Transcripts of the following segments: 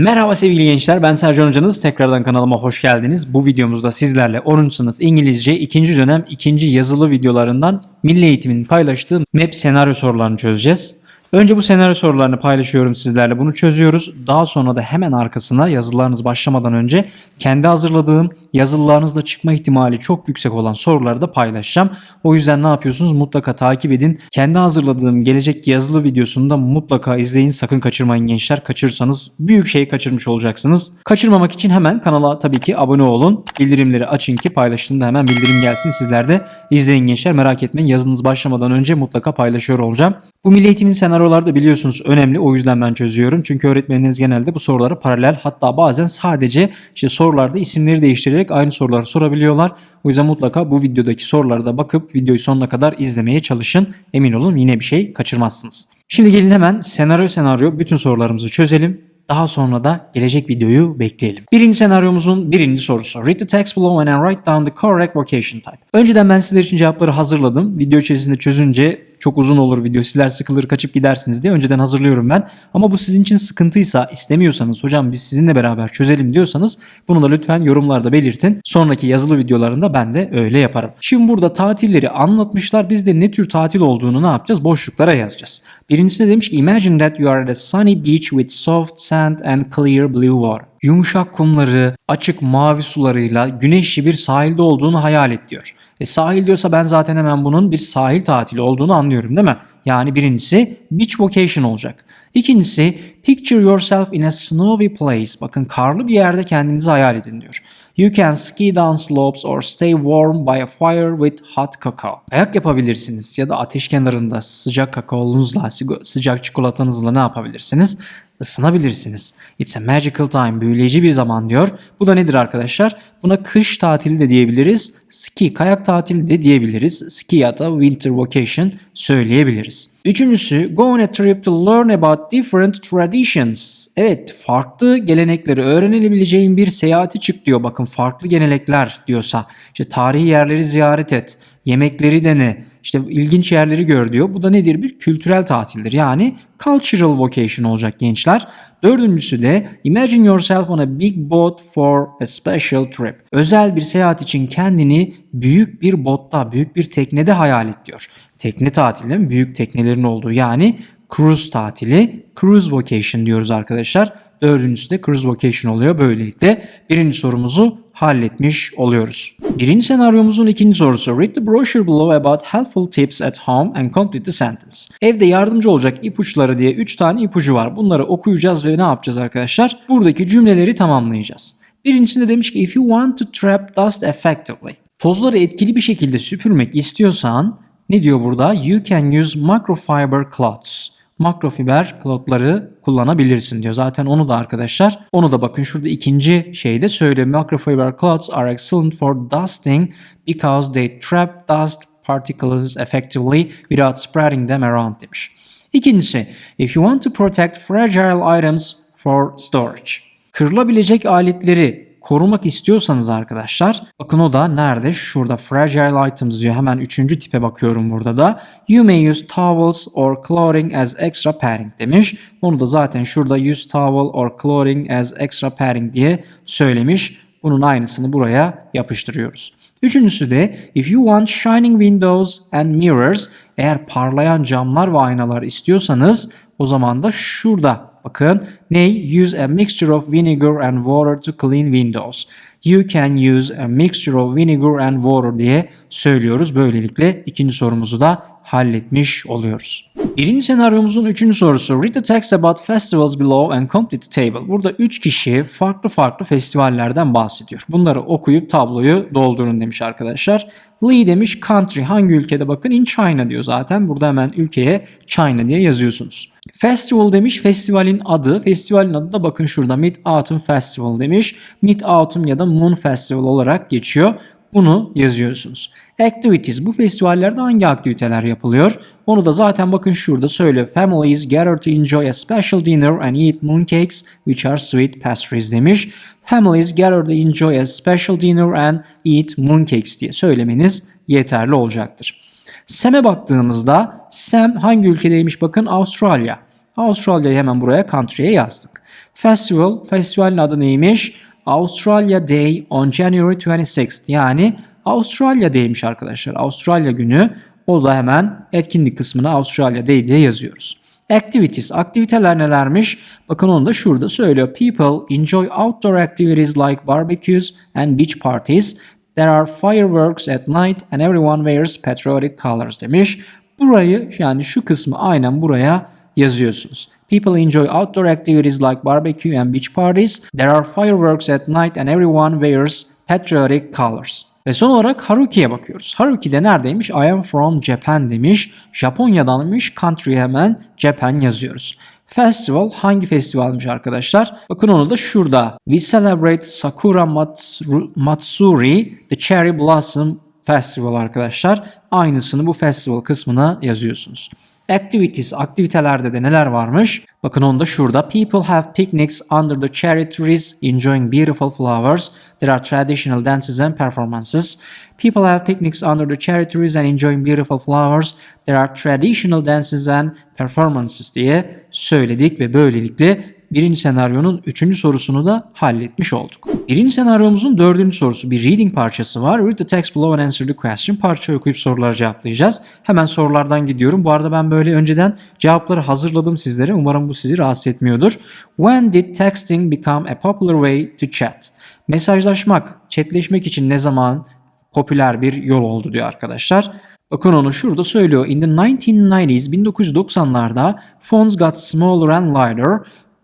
Merhaba sevgili gençler ben Sercan Hocanız tekrardan kanalıma hoş geldiniz. Bu videomuzda sizlerle 10. sınıf İngilizce 2. dönem 2. yazılı videolarından Milli Eğitim'in paylaştığı MEP senaryo sorularını çözeceğiz. Önce bu senaryo sorularını paylaşıyorum sizlerle. Bunu çözüyoruz. Daha sonra da hemen arkasına yazılarınız başlamadan önce kendi hazırladığım yazılılarınızda çıkma ihtimali çok yüksek olan soruları da paylaşacağım. O yüzden ne yapıyorsunuz? Mutlaka takip edin. Kendi hazırladığım gelecek yazılı videosunu da mutlaka izleyin. Sakın kaçırmayın gençler. Kaçırırsanız büyük şey kaçırmış olacaksınız. Kaçırmamak için hemen kanala tabii ki abone olun. Bildirimleri açın ki paylaştığımda hemen bildirim gelsin. Sizler de izleyin gençler. Merak etmeyin. Yazınız başlamadan önce mutlaka paylaşıyor olacağım. Bu milli eğitimin senaryoları da biliyorsunuz önemli. O yüzden ben çözüyorum. Çünkü öğretmeniniz genelde bu soruları paralel hatta bazen sadece işte sorularda isimleri değiştirerek aynı soruları sorabiliyorlar. O yüzden mutlaka bu videodaki sorulara da bakıp videoyu sonuna kadar izlemeye çalışın. Emin olun yine bir şey kaçırmazsınız. Şimdi gelin hemen senaryo senaryo bütün sorularımızı çözelim. Daha sonra da gelecek videoyu bekleyelim. Birinci senaryomuzun birinci sorusu. Read the text below and write down the correct vocation type. Önceden ben sizler için cevapları hazırladım. Video içerisinde çözünce çok uzun olur video. Sizler sıkılır kaçıp gidersiniz diye önceden hazırlıyorum ben. Ama bu sizin için sıkıntıysa istemiyorsanız hocam biz sizinle beraber çözelim diyorsanız bunu da lütfen yorumlarda belirtin. Sonraki yazılı videolarında ben de öyle yaparım. Şimdi burada tatilleri anlatmışlar. Biz de ne tür tatil olduğunu ne yapacağız? Boşluklara yazacağız. Birincisinde demiş ki Imagine that you are at a sunny beach with soft sand and clear blue water. Yumuşak kumları, açık mavi sularıyla güneşli bir sahilde olduğunu hayal et diyor. E sahil diyorsa ben zaten hemen bunun bir sahil tatili olduğunu anlıyorum değil mi? Yani birincisi beach vacation olacak. İkincisi picture yourself in a snowy place. Bakın karlı bir yerde kendinizi hayal edin diyor. You can ski down slopes or stay warm by a fire with hot cocoa. Ayak yapabilirsiniz ya da ateş kenarında sıcak kakaolunuzla, sıcak çikolatanızla ne yapabilirsiniz? Isınabilirsiniz. It's a magical time. Büyüleyici bir zaman diyor. Bu da nedir arkadaşlar? Buna kış tatili de diyebiliriz. Ski, kayak tatili de diyebiliriz. Ski ya da winter vacation söyleyebiliriz. Üçüncüsü, go on a trip to learn about different traditions. Evet, farklı gelenekleri öğrenebileceğin bir seyahati çık diyor. Bakın farklı gelenekler diyorsa. İşte tarihi yerleri ziyaret et, yemekleri dene, işte ilginç yerleri gör diyor. Bu da nedir? Bir kültürel tatildir. Yani cultural vacation olacak gençler. Dördüncüsü de imagine yourself on a big boat for a special trip. Özel bir seyahat için kendini büyük bir botta, büyük bir teknede hayal et diyor. Tekne tatili Büyük teknelerin olduğu yani cruise tatili. Cruise vacation diyoruz arkadaşlar. Dördüncüsü de cruise vacation oluyor. Böylelikle birinci sorumuzu halletmiş oluyoruz. Birinci senaryomuzun ikinci sorusu. Read the brochure below about helpful tips at home and complete the sentence. Evde yardımcı olacak ipuçları diye 3 tane ipucu var. Bunları okuyacağız ve ne yapacağız arkadaşlar? Buradaki cümleleri tamamlayacağız. Birincisinde demiş ki if you want to trap dust effectively. Tozları etkili bir şekilde süpürmek istiyorsan ne diyor burada? You can use microfiber cloths makrofiber klotları kullanabilirsin diyor. Zaten onu da arkadaşlar onu da bakın şurada ikinci şeyde söylüyor. Microfiber cloths are excellent for dusting because they trap dust particles effectively without spreading them around demiş. İkincisi, if you want to protect fragile items for storage. Kırılabilecek aletleri korumak istiyorsanız arkadaşlar bakın o da nerede? Şurada fragile items diyor. Hemen üçüncü tipe bakıyorum burada da. You may use towels or clothing as extra padding demiş. Onu da zaten şurada use towel or clothing as extra padding diye söylemiş. Bunun aynısını buraya yapıştırıyoruz. Üçüncüsü de if you want shining windows and mirrors eğer parlayan camlar ve aynalar istiyorsanız o zaman da şurada Bakın ne? Use a mixture of vinegar and water to clean windows. You can use a mixture of vinegar and water diye söylüyoruz. Böylelikle ikinci sorumuzu da halletmiş oluyoruz. Birinci senaryomuzun üçüncü sorusu. Read the text about festivals below and complete the table. Burada üç kişi farklı farklı festivallerden bahsediyor. Bunları okuyup tabloyu doldurun demiş arkadaşlar. Lee demiş country hangi ülkede bakın in China diyor zaten. Burada hemen ülkeye China diye yazıyorsunuz. Festival demiş festivalin adı. Festivalin adı da bakın şurada Mid Autumn Festival demiş. Mid Autumn ya da Moon Festival olarak geçiyor. Bunu yazıyorsunuz. Activities bu festivallerde hangi aktiviteler yapılıyor? Onu da zaten bakın şurada söylüyor. Families gather to enjoy a special dinner and eat mooncakes which are sweet pastries demiş. Families gather to enjoy a special dinner and eat mooncakes diye söylemeniz yeterli olacaktır. Sam'e baktığımızda Sam hangi ülkedeymiş bakın Avustralya. Avustralya'yı hemen buraya country'ye yazdık. Festival, festivalin adı neymiş? Australia Day on January 26th. Yani Avustralya Day'miş arkadaşlar. Avustralya günü. O da hemen etkinlik kısmına Australia Day diye yazıyoruz. Activities. Aktiviteler nelermiş? Bakın onu da şurada söylüyor. People enjoy outdoor activities like barbecues and beach parties. There are fireworks at night and everyone wears patriotic colors demiş. Burayı yani şu kısmı aynen buraya yazıyorsunuz. People enjoy outdoor activities like barbecue and beach parties. There are fireworks at night and everyone wears patriotic colors. Ve son olarak Haruki'ye bakıyoruz. Haruki'de neredeymiş? I am from Japan demiş. Japonya'danmış. Country hemen Japan yazıyoruz. Festival hangi festivalmiş arkadaşlar? Bakın onu da şurada. We celebrate Sakura Matsuri, the Cherry Blossom Festival arkadaşlar. Aynısını bu festival kısmına yazıyorsunuz. Activities, aktivitelerde de neler varmış? Bakın onda şurada. People have picnics under the cherry trees, enjoying beautiful flowers. There are traditional dances and performances. People have picnics under the cherry trees and enjoying beautiful flowers. There are traditional dances and performances diye söyledik ve böylelikle birinci senaryonun üçüncü sorusunu da halletmiş olduk. Birinci senaryomuzun dördüncü sorusu bir reading parçası var. Read the text below and answer the question. Parça okuyup soruları cevaplayacağız. Hemen sorulardan gidiyorum. Bu arada ben böyle önceden cevapları hazırladım sizlere. Umarım bu sizi rahatsız etmiyordur. When did texting become a popular way to chat? Mesajlaşmak, chatleşmek için ne zaman popüler bir yol oldu diyor arkadaşlar. Bakın onu şurada söylüyor. In the 1990s, 1990'larda phones got smaller and lighter.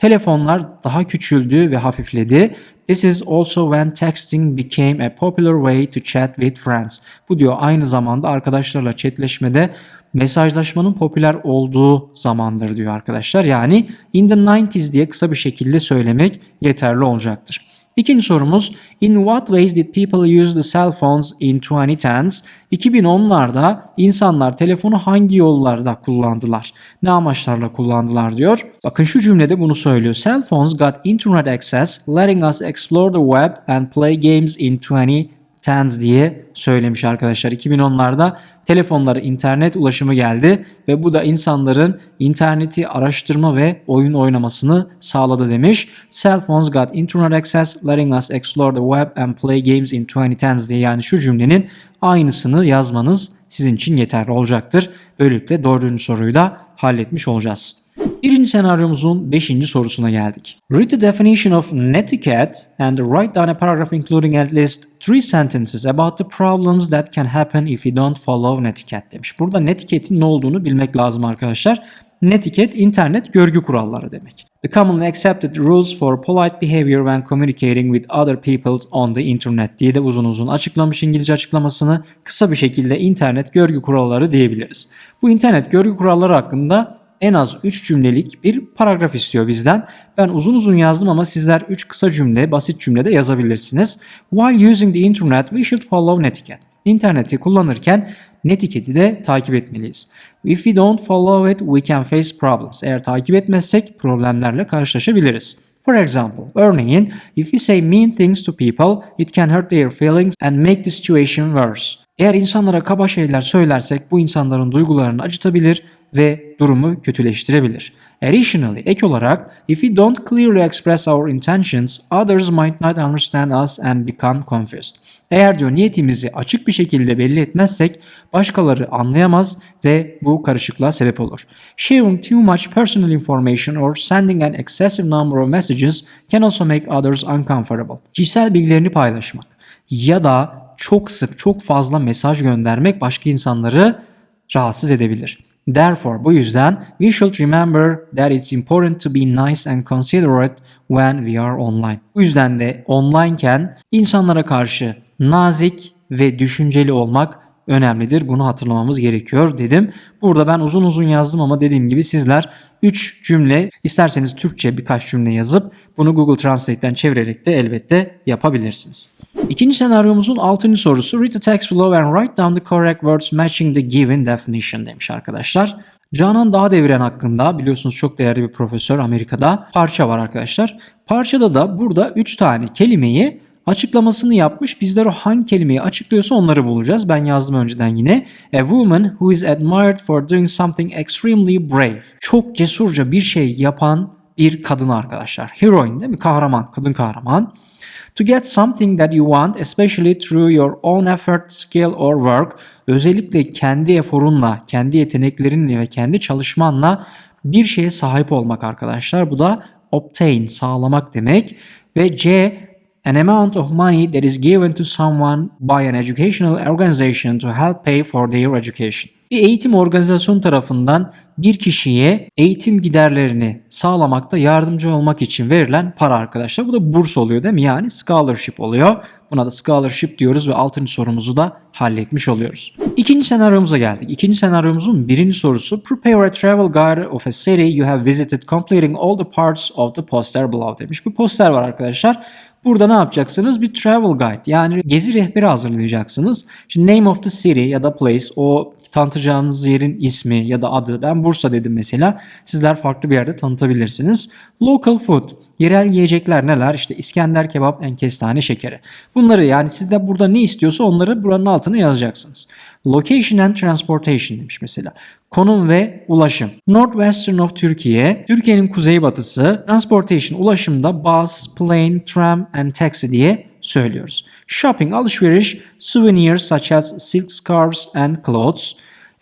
Telefonlar daha küçüldü ve hafifledi. This is also when texting became a popular way to chat with friends. Bu diyor aynı zamanda arkadaşlarla chatleşmede mesajlaşmanın popüler olduğu zamandır diyor arkadaşlar. Yani in the 90s diye kısa bir şekilde söylemek yeterli olacaktır. İkinci sorumuz In what ways did people use the cell phones in 2010s? 2010'larda insanlar telefonu hangi yollarda kullandılar? Ne amaçlarla kullandılar diyor. Bakın şu cümlede bunu söylüyor. Cell phones got internet access, letting us explore the web and play games in 20 Tens diye söylemiş arkadaşlar. 2010'larda telefonlara internet ulaşımı geldi ve bu da insanların interneti araştırma ve oyun oynamasını sağladı demiş. Cell phones got internet access letting us explore the web and play games in 2010s diye yani şu cümlenin aynısını yazmanız sizin için yeterli olacaktır. Böylelikle dördüncü soruyu da halletmiş olacağız. Birinci senaryomuzun beşinci sorusuna geldik. Read the definition of netiquette and write down a paragraph including at least three sentences about the problems that can happen if you don't follow netiquette demiş. Burada netiketin ne olduğunu bilmek lazım arkadaşlar. Netiquette internet görgü kuralları demek. The commonly accepted rules for polite behavior when communicating with other people on the internet diye de uzun uzun açıklamış İngilizce açıklamasını. Kısa bir şekilde internet görgü kuralları diyebiliriz. Bu internet görgü kuralları hakkında en az 3 cümlelik bir paragraf istiyor bizden. Ben uzun uzun yazdım ama sizler 3 kısa cümle, basit cümlede yazabilirsiniz. While using the internet we should follow netiquette. İnterneti kullanırken netiketi de takip etmeliyiz. If we don't follow it, we can face problems. Eğer takip etmezsek problemlerle karşılaşabiliriz. For example, örneğin, if we say mean things to people, it can hurt their feelings and make the situation worse. Eğer insanlara kaba şeyler söylersek bu insanların duygularını acıtabilir ve durumu kötüleştirebilir. Additionally, ek olarak, if we don't clearly express our intentions, others might not understand us and become confused. Eğer diyor niyetimizi açık bir şekilde belli etmezsek başkaları anlayamaz ve bu karışıklığa sebep olur. Sharing too much personal information or sending an excessive number of messages can also make others uncomfortable. Kişisel bilgilerini paylaşmak ya da çok sık çok fazla mesaj göndermek başka insanları rahatsız edebilir. Therefore bu yüzden we should remember that it's important to be nice and considerate when we are online. Bu yüzden de onlineken insanlara karşı nazik ve düşünceli olmak önemlidir. Bunu hatırlamamız gerekiyor dedim. Burada ben uzun uzun yazdım ama dediğim gibi sizler 3 cümle isterseniz Türkçe birkaç cümle yazıp bunu Google Translate'ten çevirerek de elbette yapabilirsiniz. İkinci senaryomuzun 6. sorusu Read the text below and write down the correct words matching the given definition demiş arkadaşlar. Canan Dağ Deviren hakkında biliyorsunuz çok değerli bir profesör Amerika'da parça var arkadaşlar. Parçada da burada 3 tane kelimeyi açıklamasını yapmış. Bizler o hangi kelimeyi açıklıyorsa onları bulacağız. Ben yazdım önceden yine. A woman who is admired for doing something extremely brave. Çok cesurca bir şey yapan bir kadın arkadaşlar. Heroine değil mi? Kahraman, kadın kahraman. To get something that you want, especially through your own effort, skill or work, özellikle kendi eforunla, kendi yeteneklerinle ve kendi çalışmanla bir şeye sahip olmak arkadaşlar. Bu da obtain, sağlamak demek. Ve C, an amount of money that is given to someone by an educational organization to help pay for their education. Bir eğitim organizasyonu tarafından bir kişiye eğitim giderlerini sağlamakta yardımcı olmak için verilen para arkadaşlar. Bu da burs oluyor değil mi? Yani scholarship oluyor. Buna da scholarship diyoruz ve altıncı sorumuzu da halletmiş oluyoruz. İkinci senaryomuza geldik. İkinci senaryomuzun birinci sorusu Prepare a travel guide of a city you have visited completing all the parts of the poster below demiş. Bir poster var arkadaşlar. Burada ne yapacaksınız? Bir travel guide yani gezi rehberi hazırlayacaksınız. Şimdi name of the city ya da place o tanıtacağınız yerin ismi ya da adı. Ben Bursa dedim mesela. Sizler farklı bir yerde tanıtabilirsiniz. Local food. Yerel yiyecekler neler? İşte İskender kebap, en kestane şekeri. Bunları yani siz de burada ne istiyorsa onları buranın altına yazacaksınız. Location and transportation demiş mesela. Konum ve ulaşım. Northwestern of Türkiye, Türkiye'nin kuzeybatısı. Transportation ulaşımda bus, plane, tram and taxi diye söylüyoruz. Shopping alışveriş, souvenirs such as silk scarves and clothes.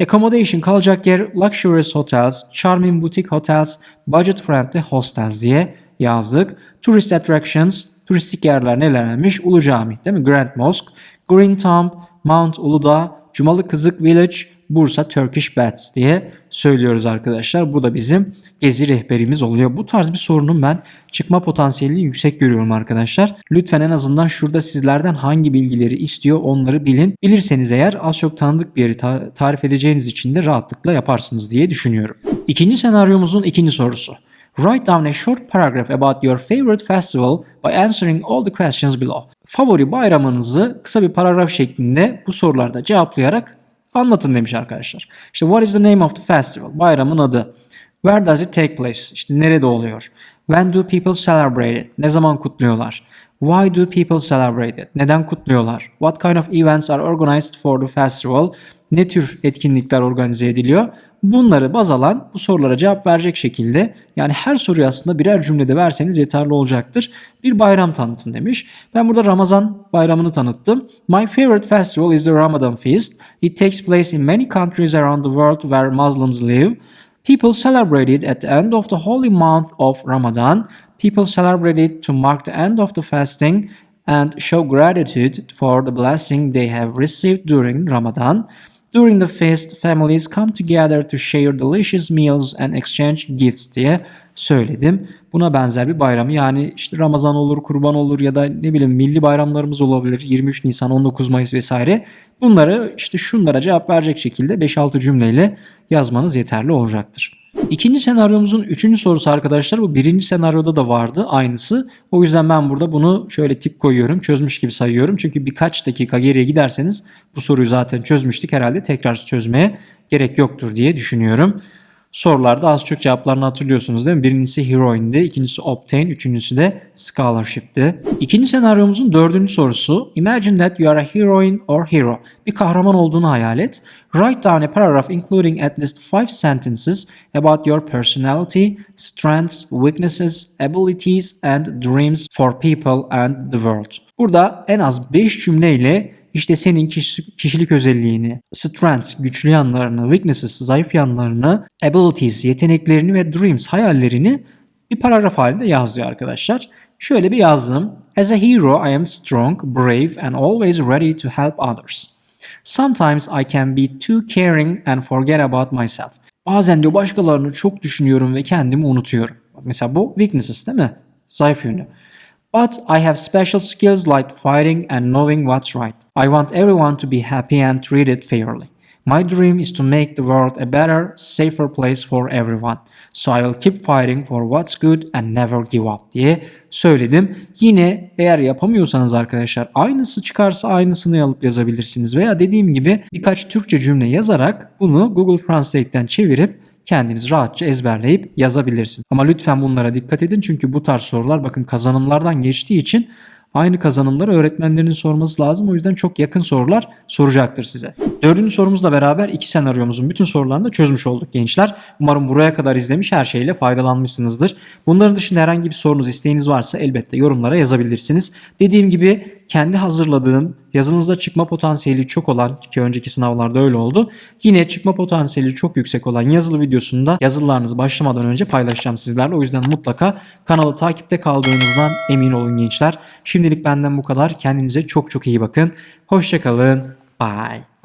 Accommodation kalacak yer luxurious hotels, charming boutique hotels, budget friendly hostels diye yazdık. Tourist attractions, turistik yerler nelermiş? Ulu Cami değil mi? Grand Mosque, Green Tomb, Mount Uludağ, Cumalı Kızık Village, Bursa Turkish Baths diye söylüyoruz arkadaşlar. Bu da bizim gezi rehberimiz oluyor. Bu tarz bir sorunun ben çıkma potansiyelini yüksek görüyorum arkadaşlar. Lütfen en azından şurada sizlerden hangi bilgileri istiyor onları bilin. Bilirseniz eğer az çok tanıdık bir yeri ta- tarif edeceğiniz için de rahatlıkla yaparsınız diye düşünüyorum. İkinci senaryomuzun ikinci sorusu. Write down a short paragraph about your favorite festival by answering all the questions below. Favori bayramınızı kısa bir paragraf şeklinde bu sorularda cevaplayarak anlatın demiş arkadaşlar. İşte what is the name of the festival? Bayramın adı. Where does it take place? İşte nerede oluyor? When do people celebrate it? Ne zaman kutluyorlar? Why do people celebrate it? Neden kutluyorlar? What kind of events are organized for the festival? Ne tür etkinlikler organize ediliyor? Bunları baz alan bu sorulara cevap verecek şekilde yani her soruyu aslında birer cümlede verseniz yeterli olacaktır. Bir bayram tanıtın demiş. Ben burada Ramazan bayramını tanıttım. My favorite festival is the Ramadan feast. It takes place in many countries around the world where Muslims live. People celebrate it at the end of the holy month of Ramadan. People celebrate it to mark the end of the fasting and show gratitude for the blessing they have received during Ramadan. During the feast, families come together to share delicious meals and exchange gifts diye söyledim. Buna benzer bir bayram yani işte Ramazan olur, kurban olur ya da ne bileyim milli bayramlarımız olabilir. 23 Nisan, 19 Mayıs vesaire. Bunları işte şunlara cevap verecek şekilde 5-6 cümleyle yazmanız yeterli olacaktır. İkinci senaryomuzun üçüncü sorusu arkadaşlar bu birinci senaryoda da vardı aynısı. O yüzden ben burada bunu şöyle tik koyuyorum çözmüş gibi sayıyorum. Çünkü birkaç dakika geriye giderseniz bu soruyu zaten çözmüştük herhalde tekrar çözmeye gerek yoktur diye düşünüyorum. Sorularda az çok cevaplarını hatırlıyorsunuz değil mi? Birincisi heroine'di, ikincisi obtain, üçüncüsü de scholarship'ti. İkinci senaryomuzun dördüncü sorusu Imagine that you are a heroine or hero. Bir kahraman olduğunu hayal et. Write down a paragraph including at least five sentences about your personality, strengths, weaknesses, abilities and dreams for people and the world. Burada en az 5 cümleyle işte senin kişi- kişilik özelliğini, strengths, güçlü yanlarını, weaknesses, zayıf yanlarını, abilities, yeteneklerini ve dreams, hayallerini bir paragraf halinde yaz diyor arkadaşlar. Şöyle bir yazdım. As a hero, I am strong, brave and always ready to help others. Sometimes I can be too caring and forget about myself. Bazen diyor başkalarını çok düşünüyorum ve kendimi unutuyorum. Mesela bu weaknesses değil mi? Zayıf yönü. But I have special skills like fighting and knowing what's right. I want everyone to be happy and treated fairly. My dream is to make the world a better, safer place for everyone. So I will keep fighting for what's good and never give up diye söyledim. Yine eğer yapamıyorsanız arkadaşlar aynısı çıkarsa aynısını alıp yazabilirsiniz. Veya dediğim gibi birkaç Türkçe cümle yazarak bunu Google Translate'ten çevirip kendiniz rahatça ezberleyip yazabilirsiniz. Ama lütfen bunlara dikkat edin çünkü bu tarz sorular bakın kazanımlardan geçtiği için Aynı kazanımları öğretmenlerin sorması lazım. O yüzden çok yakın sorular soracaktır size. Dördüncü sorumuzla beraber iki senaryomuzun bütün sorularını da çözmüş olduk gençler. Umarım buraya kadar izlemiş her şeyle faydalanmışsınızdır. Bunların dışında herhangi bir sorunuz, isteğiniz varsa elbette yorumlara yazabilirsiniz. Dediğim gibi kendi hazırladığım yazınızda çıkma potansiyeli çok olan ki önceki sınavlarda öyle oldu. Yine çıkma potansiyeli çok yüksek olan yazılı videosunu da yazılarınız başlamadan önce paylaşacağım sizlerle. O yüzden mutlaka kanalı takipte kaldığınızdan emin olun gençler. Şimdilik benden bu kadar. Kendinize çok çok iyi bakın. Hoşçakalın. Bye.